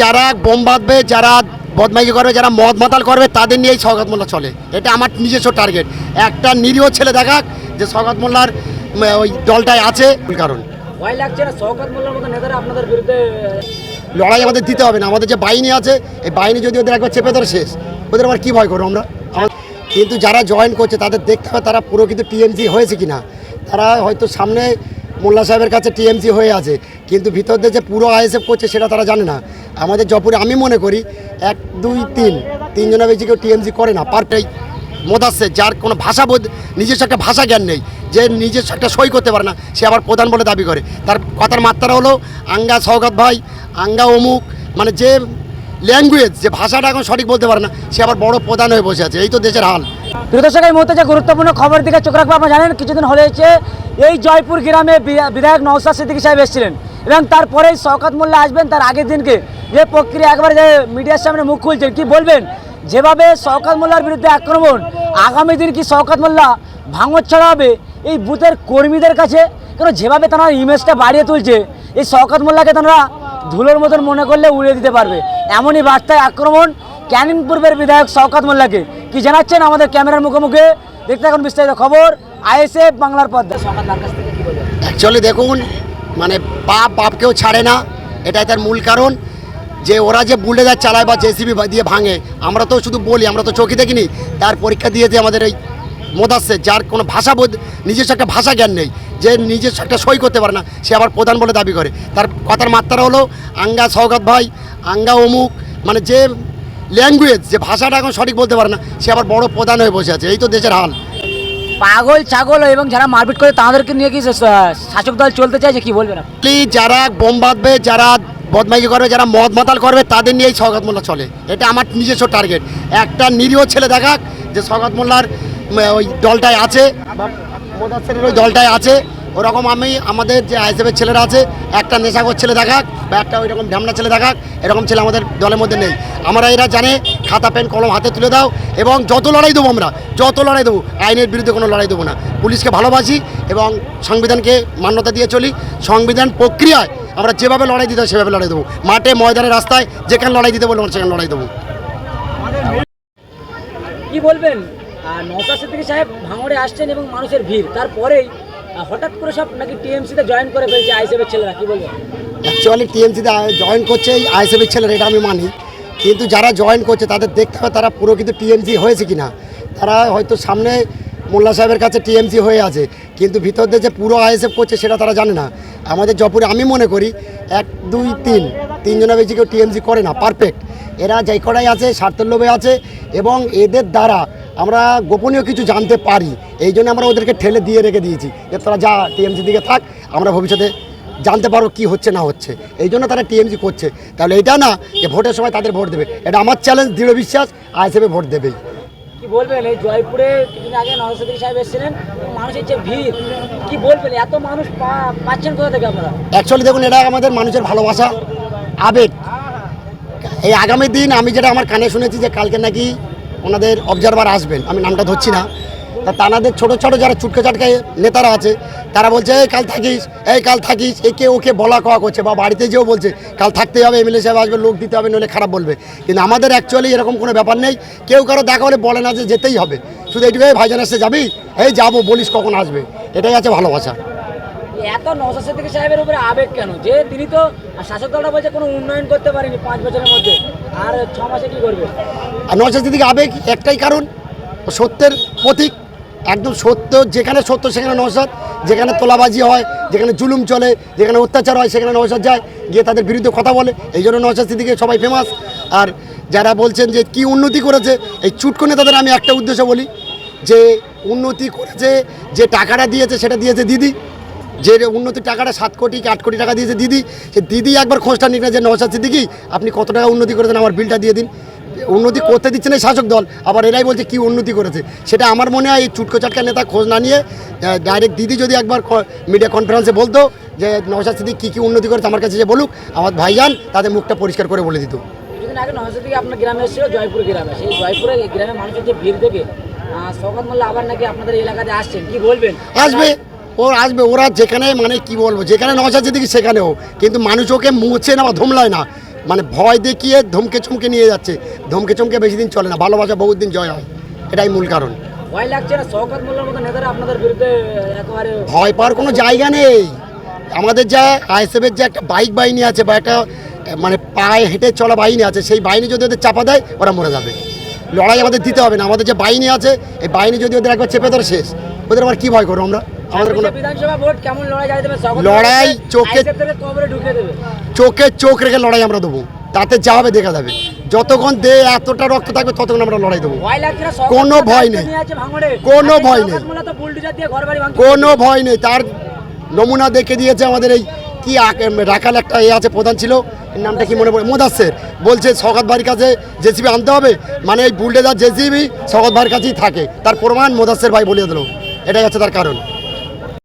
যারা বোম বাঁধবে যারা বদমাইকি করবে যারা মদ মাতাল করবে তাদের নিয়েই সৌগত মোল্লা চলে। এটা আমার নিজস্ব টার্গেট একটা নিরীহ ছেলে দেখাক যে সৌগত মোল্লার ওই দলটায় আছে। কারণ। ভয় লাগছে না? শওকত মোল্লার মতো নেতারা আপনাদের বিরুদ্ধে লড়াই আমাদের দিতে হবে না। আমাদের যে বাহিনী আছে এই বাহিনী যদি ওদের একবার চেপে ধরে শেষ ওদের আবার কী ভয় করব আমরা? কিন্তু যারা জয়েন করছে তাদের দেখতে হবে তারা পুরো কিন্তু টিএমসি হয়েছে কি না তারা হয়তো সামনে মোল্লা সাহেবের কাছে টিএমসি হয়ে আছে, কিন্তু ভিতর দিয়ে যে পুরো আইএসএফ করছে সেটা তারা জানে না। আমাদের জপুরে আমি মনে করি, এক, দুই, তিন, তিনজনের বেশি কেউ টিএমসি করে না পারটাই মোদাসে যার কোনো ভাষা বোধ, নিজস্ব একটা ভাষা জ্ঞান নেই, যে নিজস্ব একটা সই করতে পারে না, সে আবার প্রধান বলে দাবি করে। তার কথার মাত্রা হলো, আঙ্গা সৌগত ভাই, আঙ্গা, অমুক মানে যে ল্যাঙ্গুয়েজ যে ভাষাটা এখন সঠিক বলতে পারে না, সে আবার বড় প্রধান হয়ে বসে আছে, এই তো দেশের হাল। দর্শক এই মুহূর্তে যে গুরুত্বপূর্ণ খবর দিকে চোখ রাখব, আপনারা জানেন, কিছুদিন হলে এই জয়পুর গ্রামে বিধায়ক নওসাদ সিদ্দিকী সাহেব এসেছিলেন। এবং তারপরেই শওকত মোল্লা আসবেন, তার আগের দিনকে যে প্রক্রিয়া একবারে যে মিডিয়ার সামনে মুখ খুলছেন, কি বলবেন? যেভাবে শওকত মোল্লার বিরুদ্ধে আক্রমণ, আগামী দিন কি শওকত মোল্লা ভাঙর ছড়া হবে? এই বুথের কর্মীদের কাছে কেন যেভাবে তারা ইমেজটা বাড়িয়ে তুলছে, এই শওকত মোল্লাকে তারা ধুলোর মতন মনে করলে উড়িয়ে দিতে পারবে। এমনই বার্তায় আক্রমণ ক্যানিং পূর্বের বিধায়ক শওকত মোল্লাকে। কি জানাচ্ছেন আমাদের ক্যামেরার মুখোমুখি? দেখতে এখন বিস্তারিত খবর। আইএসএফ বাংলার পর্দা অ্যাকচুয়ালি দেখুন মানে পাপ বাপকেও ছাড়ে না, এটাই তার মূল কারণ। যে ওরা যে বুলডেজার চালায় বা জেসিবি দিয়ে ভাঙে, আমরা তো শুধু বলি, আমরা তো চোখে দেখিনি। তার পরীক্ষা দিয়েছে আমাদের এই মোদাসে, যার কোনো ভাষা বোধ, নিজস্ব একটা ভাষা জ্ঞান নেই। যে নিজস্ব একটা সই করতে পারে না, সে আবার প্রধান বলে দাবি করে। তার কথার মাত্রা হলো, আঙ্গা সৌগত ভাই, আঙ্গা অমুক মানে যে ল্যাঙ্গুয়েজ যে ভাষাটা এখন সঠিক বলতে পারে না সে আবার বড় প্রধান হয়ে বসে আছে। এই তো দেশের হাল। পাগল ছাগল এবং যারা মারপিট করে তাদেরকে নিয়ে কি শাসক দল চলতে চাইছে কি বলবেন আপনি? Actually যারা বোম বাঁধবে যারা বদমাইকি করবে যারা মদ মাতাল করবে তাদের নিয়েই সৌগত মোল্লা চলে। এটা আমার নিজস্ব টার্গেট একটা নিরীহ ছেলে দেখাক যে সৌগত মোল্লার ওই দলটায় আছে। বা মোদাসেরের ওই দলটায় আছে। ওরকম আমি আমাদের যে আইসেফের ছেলেরা আছে, একটা নেশাগর ছেলে দেখাক বা একটা ওই রকম ঢ্যামনা ছেলে দেখাক, এরকম ছেলে আমাদের দলের মধ্যে নেই। আমরা এরা জানে, খাতা, পেন, কলম হাতে তুলে দাও এবং যত লড়াই দেবো আমরা, যত লড়াই দেবো, আইনের বিরুদ্ধে কোনো লড়াই দেবো না। পুলিশকে ভালোবাসি এবং সংবিধানকে মান্যতা দিয়ে চলি। সংবিধান প্রক্রিয়ায় আমরা যেভাবে লড়াই দিতে সেভাবে লড়াই দেবো। মাঠে, ময়দানে, রাস্তায় যেখানে লড়াই দিতে বলব সেখানে লড়াই দেবো। কি বলবেন? নৌকা সিদ্দিকী সাহেব ভাঙড়ে আসছেন এবং মানুষের ভিড়। তারপরেই হঠাৎ করে সব নাকি টিএমসিতে জয়েন করে ফেলছে আইসিএফের ছেলেরা, কি বলবেন অ্যাকচুয়ালি টিএমসিতে জয়েন করছে এই আইএসএফের ছেলেরা, এটা আমি মানি। কিন্তু যারা জয়েন করছে, তাদের দেখতে হবে তারা পুরো কিন্তু টিএমসি হয়েছে কি না তারা হয়তো সামনে মোল্লা সাহেবের কাছে টিএমসি হয়ে আছে। কিন্তু ভিতর দিয়ে যে পুরো আইএসএফ করছে, সেটা তারা জানে না। আমাদের জপুরে আমি মনে করি, এক, দুই, তিন, তিনজনের বেশি কেউ টিএমসি করে না পারফেক্ট এরা যেই কটাই আছে, স্বার্থের আছে, এবং এদের দ্বারা আমরা গোপনীয় কিছু জানতে পারি। এই জন্য আমরা ওদেরকে ঠেলে দিয়ে রেখে দিয়েছি যে তারা যা টিএমসি দিকে থাক আমরা ভবিষ্যতে জানতে পারো কি হচ্ছে না হচ্ছে। এই জন্য তারা টিএমসি করছে। তাহলে এটা না যে ভোটের সময় তাদের ভোট দেবে। এটা আমার চ্যালেঞ্জ দৃঢ় বিশ্বাস আইএসএফে ভোট দেবেই। কি বলবেন? এই জয়পুরে কিছুদিন আগে নওয়াজ সাহেব এসেছিলেন মানুষের যে ভিড় কি বলবেন? এত মানুষ পাচ্ছেন কোথা থেকে আপনারা? অ্যাকচুয়ালি দেখুন এটা আমাদের মানুষের ভালোবাসা আবেগ। এই আগামী দিন আমি যেটা আমার কানে শুনেছি যে কালকে নাকি ওনাদের অবজারভার আসবেন, আমি নামটা ধরছি না। তা তানাদের ছোট ছোট যারা চুটকে চাটকে নেতারা আছে, তারা বলছে, এই কাল থাকিস, এই কাল থাকিস, একে ওকে বলা কওয়া করছে বা বাড়িতে যেও বলছে, কাল থাকতেই হবে, এমএলএ সাহেব আসবে, লোক দিতে হবে, নইলে খারাপ বলবে। কিন্তু আমাদের অ্যাকচুয়ালি এরকম কোনো ব্যাপার নেই, কেউ কারও দেখা হলে বলে না যে যেতেই হবে। শুধু এইটুকুই ভাইজান আসতে যাবি, এই যাব, বলিস কখন আসবে। এটাই আছে ভালোবাসা। এত নওশাদ সাহেবের উপরে আবেগ কেন? যে তিনি তো শাসক দলটা বলছে কোনো উন্নয়ন করতে পারেনি পাঁচ বছরের মধ্যে। আর ছ আবেগ, একটাই কারণ, সত্যের প্রতীক। একদম সত্য, যেখানে সত্য সেখানে নওশাদ যেখানে তোলাবাজি হয়, যেখানে জুলুম চলে, যেখানে অত্যাচার হয়, সেখানে নওশাদ যায়, গিয়ে তাদের বিরুদ্ধে কথা বলে। এই জন্য নওশাদ সিদ্দিকী সবাই ফেমাস আর যারা বলছেন যে কি উন্নতি করেছে, এই চুটকো নেতাদের আমি একটা উদ্দেশ্য বলি, যে উন্নতি করেছে, যে টাকাটা দিয়েছে, সেটা দিয়েছে দিদি। যে উন্নতির টাকাটা সাত কোটি কি আট কোটি টাকা দিয়েছে দিদি সে দিদি একবার খোঁজটা নিক না যে নওশাদ সিদ্দিকি আপনি কত টাকা উন্নতি করেছেন আমার বিলটা দিয়ে দিন। উন্নতি করতে দিচ্ছে না শাসক দল আবার এরাই বলছে কি উন্নতি করেছে। সেটা আমার মনে হয় এই চুটকো চাটকা নেতা খোঁজ না নিয়ে ডাইরেক্ট দিদি যদি একবার মিডিয়া কনফারেন্সে বলতো যে নওশাদ সিদ্দিক কী কী উন্নতি করেছে আমার কাছে যে বলুক আমার ভাইজান তাদের মুখটা পরিষ্কার করে বলে দিত। আগে নওশাদ সিদ্দিকী আপনার গ্রামে এসেছিল জয়পুর গ্রামে। সেই জয়পুরে গ্রামে মানুষের যে ভিড় দেখে শওকত মোল্লা আবার নাকি আপনাদের এলাকাতে আসছেন কি বলবেন? আসবে। ও আসবে ওরা যেখানে মানে কি বলব যেখানে নওশাদ সিদ্দিকি সেখানেও। কিন্তু মানুষ ওকে মুছে না বা ধমলায় না। মানে ভয় দেখিয়ে ধমকে চমকে নিয়ে যাচ্ছে। ধমকে চমকে বেশি দিন চলে না। ভালোবাসা বহুত দিন জয় হয়। এটাই মূল কারণ। ভয় পাওয়ার কোনো জায়গা নেই। আমাদের যা আইএসএফের যে একটা বাইক বাহিনী আছে বা একটা মানে পায়ে হেঁটে চলা বাহিনী আছে সেই বাহিনী যদি ওদের চাপা দেয় ওরা মরে যাবে। লড়াই আমাদের দিতে হবে না। আমাদের যে বাহিনী আছে এই বাহিনী যদি ওদের একবার চেপে ধরে শেষ ওদের আবার কী ভয় করব আমরা? আমাদের কোনো বিধানসভা ভোট কেমন লড়াই যায় দেবে? লড়াই চোখে- চোখে চোখ রেখে লড়াই আমরা দেবো। তাতে যা হবে দেখা যাবে। যতক্ষণ দে এতটা রক্ত থাকবে ততক্ষণ আমরা লড়াই দেবো। কোনো ভয় নেই। কোনো ভয় নেই। কোনো ভয় নেই। তার নমুনা দেখে দিয়েছে আমাদের এই কি রাখাল একটা এ আছে প্রধান ছিল। এর নামটা কি মনে পড়ে? মোদাসের বলছে সকাত বাড়ির কাছে জেসিবি আনতে হবে। মানে এই বুলডেজার জেসিবি সকাত বাড়ির কাছেই থাকে। তার প্রমাণ মোদাসের ভাই বলে দিল। এটাই হচ্ছে তার কারণ।